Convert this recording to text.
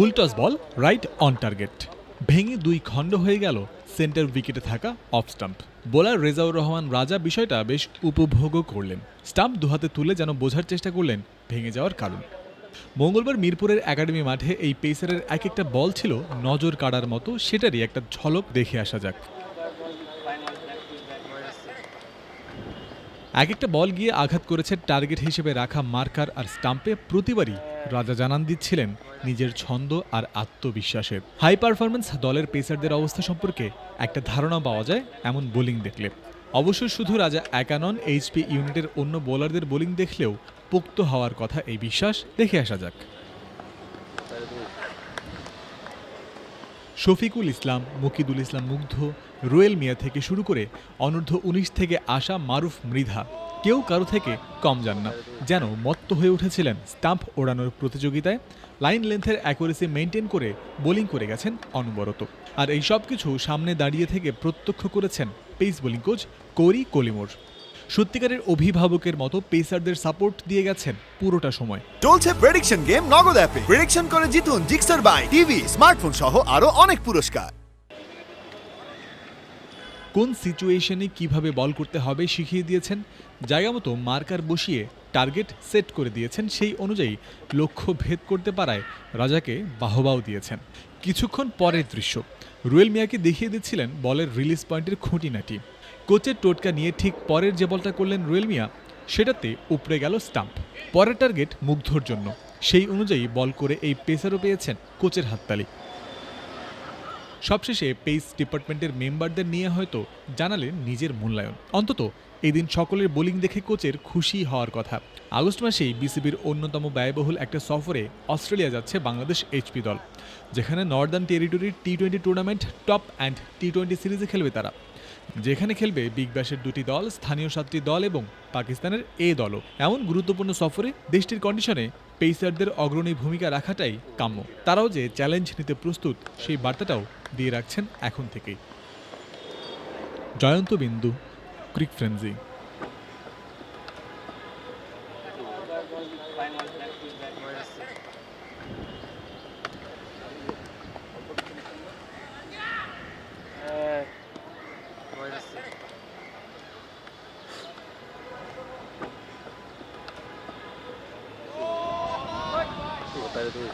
Full toss ball right on target. ভেঙে দুই খণ্ড হয়ে গেল সেন্টার উইকেটে থাকা off stump. Bowler Rezaur Rahman Raja বিষয়টা বেশ উপভোগও করলেন। স্টাম্প দুহাতে তুলে যেন বোঝার চেষ্টা করলেন, ভেঙে যাওয়ার কারণ। মঙ্গলবার মিরপুরের একাডেমি মাঠে এই পেসারের এক একটা বল ছিল নজর কাড়ার মতো, সেটারই একটা ঝলক দেখে আসা যাক। এক একটা বল গিয়ে আঘাত করেছে টার্গেট হিসেবে রাখা মার্কার আর স্টাম্পে প্রতিবারই রাজা জানান দিচ্ছিলেন নিজের ছন্দ আর আত্মবিশ্বাসের হাই পারফরমেন্স দলের পেসারদের অবস্থা সম্পর্কে একটা ধারণা পাওয়া যায়, এমন বোলিং দেখলে। অবশ্য শুধু রাজা একানন এইচপি ইউনিটের অন্য বোলারদের বোলিং দেখলেও পোক্ত হওয়ার কথা এই বিশ্বাস দেখে আসা যাক। শফিকুল ইসলাম, মুকিদুল ইসলাম মুগ্ধ, রোয়েল মিয়া থেকে শুরু করে অনূর্ধ্ব উনিশ থেকে আসা মারুফ মৃধা, কেউ কারও থেকে কম যান না, যেন মত্ত হয়ে উঠেছিলেন স্টাম্প ওড়ানোর প্রতিযোগিতায়, লাইন লেন্থের অ্যাকুরেসি মেনটেন করে বোলিং করে গেছেন অনবরত। আর এই সব কিছু সামনে দাঁড়িয়ে থেকে প্রত্যক্ষ করেছেন pace bowling coach Corey Collymore. সত্যিকারের অভিভাবকের মতো পেসারদের সাপোর্ট দিয়ে গেছেন পুরোটা সময়। চলছে প্রেডিকশন গেম নগদ অ্যাপে প্রেডিকশন করে জিতুন জিক্সার বাই টিভি স্মার্টফোন সহ আরও অনেক পুরস্কার। কোন সিচুয়েশনে কীভাবে বল করতে হবে শিখিয়ে দিয়েছেন? জায়গা মতো মার্কার বসিয়ে টার্গেট সেট করে দিয়েছেন। সেই অনুযায়ী লক্ষ্য ভেদ করতে পারায় রাজাকে বাহবাও দিয়েছেন। কিছুক্ষণ পরের দৃশ্য। রুয়েল মিয়াকে দেখিয়ে দিচ্ছিলেন বলের রিলিজ পয়েন্টের খুঁটিনাটি। কোচের টোটকা নিয়ে ঠিক পরের যে বলটা করলেন রুয়েল মিয়া, সেটাতে উপড়ে গেল স্টাম্প। পরের টার্গেট মুগ্ধর জন্য। সেই অনুযায়ী বল করে এই পেসারও পেয়েছেন কোচের হাততালি। সবশেষে পেস ডিপার্টমেন্টের মেম্বারদের নিয়ে হয়তো জানালেন নিজের মূল্যায়ন। অন্তত এদিন সকলের বোলিং দেখে কোচের খুশি হওয়ার কথা। আগস্ট মাসেই বিসিবির অন্যতম ব্যয়বহুল একটা সফরে অস্ট্রেলিয়া যাচ্ছে বাংলাদেশ এইচপি দল, যেখানে northern টেরিটরির T twenty tournament, Top End T twenty সিরিজে খেলবে তারা। যেখানে খেলবে বিগ ব্যাশের দুটি দল, স্থানীয় সাতটি দল এবং পাকিস্তানের এ দলও। এমন গুরুত্বপূর্ণ সফরে দেশটির কন্ডিশনে পেসারদের অগ্রণী ভূমিকা রাখাটাই কাম্য। তারাও যে চ্যালেঞ্জ নিতে প্রস্তুত, সেই বার্তাটাও দিয়ে রাখছেন এখন থেকেই। জয়ন্ত বিন্দু ক্রিক ফ্রেন্সি ಅದು